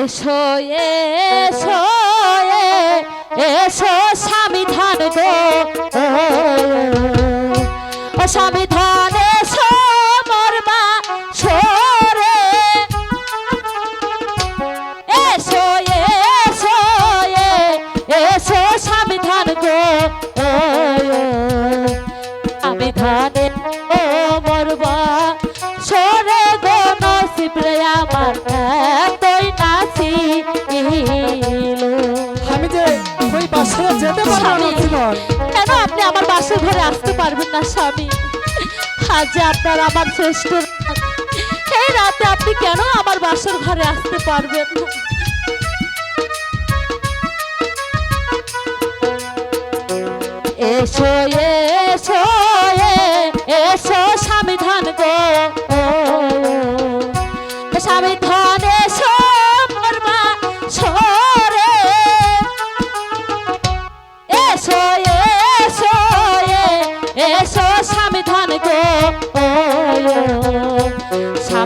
এসো এসো এ- এসো ওই বাসে যেতে পারব না। কেন আপনি আমার বাসে ঘরে আসতে পারবেন না স্বামী আজ যে আপনার আমার শ্রেষ্ঠ এই রাতে আপনি কেন আমার বাসের ঘরে আসতে পারবেন না এসো এসো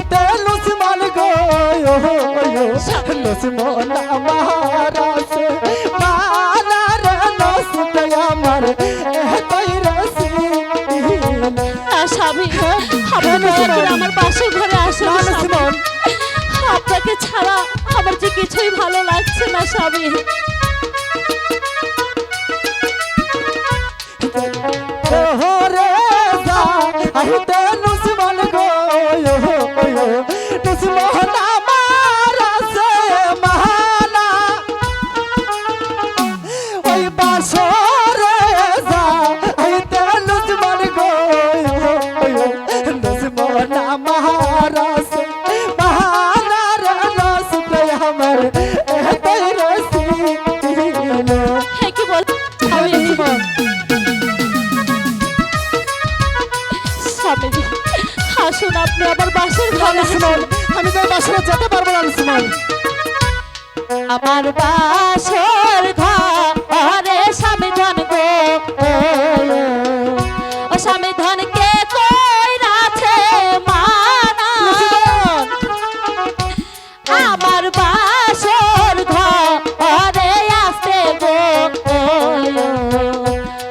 আহিতে নুসমান গো নুসমান আমার আছে মানা রে নসতে আমার এতই আহ, স্বামী আপনি দয়া করে আমার বাসর ঘরে আসুন না, না, স্বামী। সিমন। আপনাকে ছাড়া আমার যে কিছুই ভালো লাগছে না স্বামী ওরে যা আহিতে স্বামী আসুন আপনি আমার বাসর ঘরে। সুমন আমি তো বাসরে যেতে পারব না সুমন। আমার বাসর ঘরে স্বামী ধন গো ও স্বামী ধন কে কই রাছে মানা আমার বাসর ঘরে আসতে গো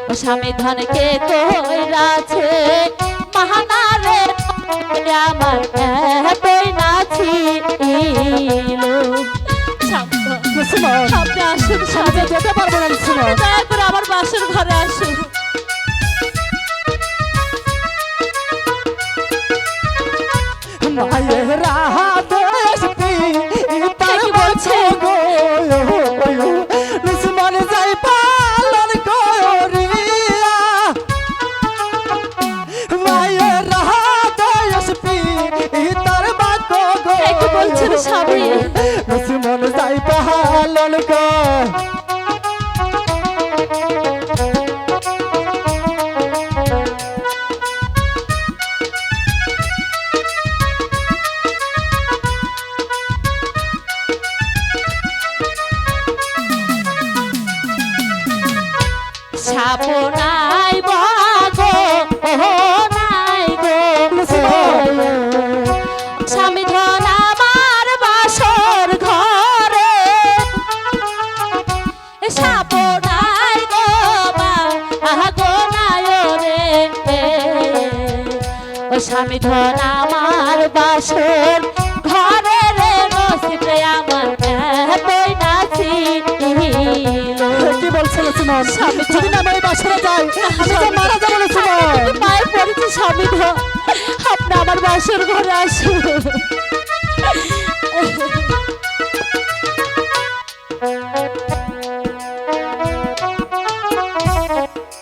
ও স্বামী ধন কে কই রাছে মহানারে আমার এতই নাচি সুমন আসুন আমি যেতে পারব না দয়া করে আমার বাসর ঘরে আসুন। মায়ের স্বামী? সুমন যাই পালন কর বাগো স্বামী ধন আমার বাসন ঘরে রে নসিবে আমার এতই নাচি কি বলছিল সুমন স্বামী যদি না যাই আমি তো মারা যাব না সুমন পায়ে পড়েছি স্বামী ধ আপনি আমার বাসর ঘরে আসুন।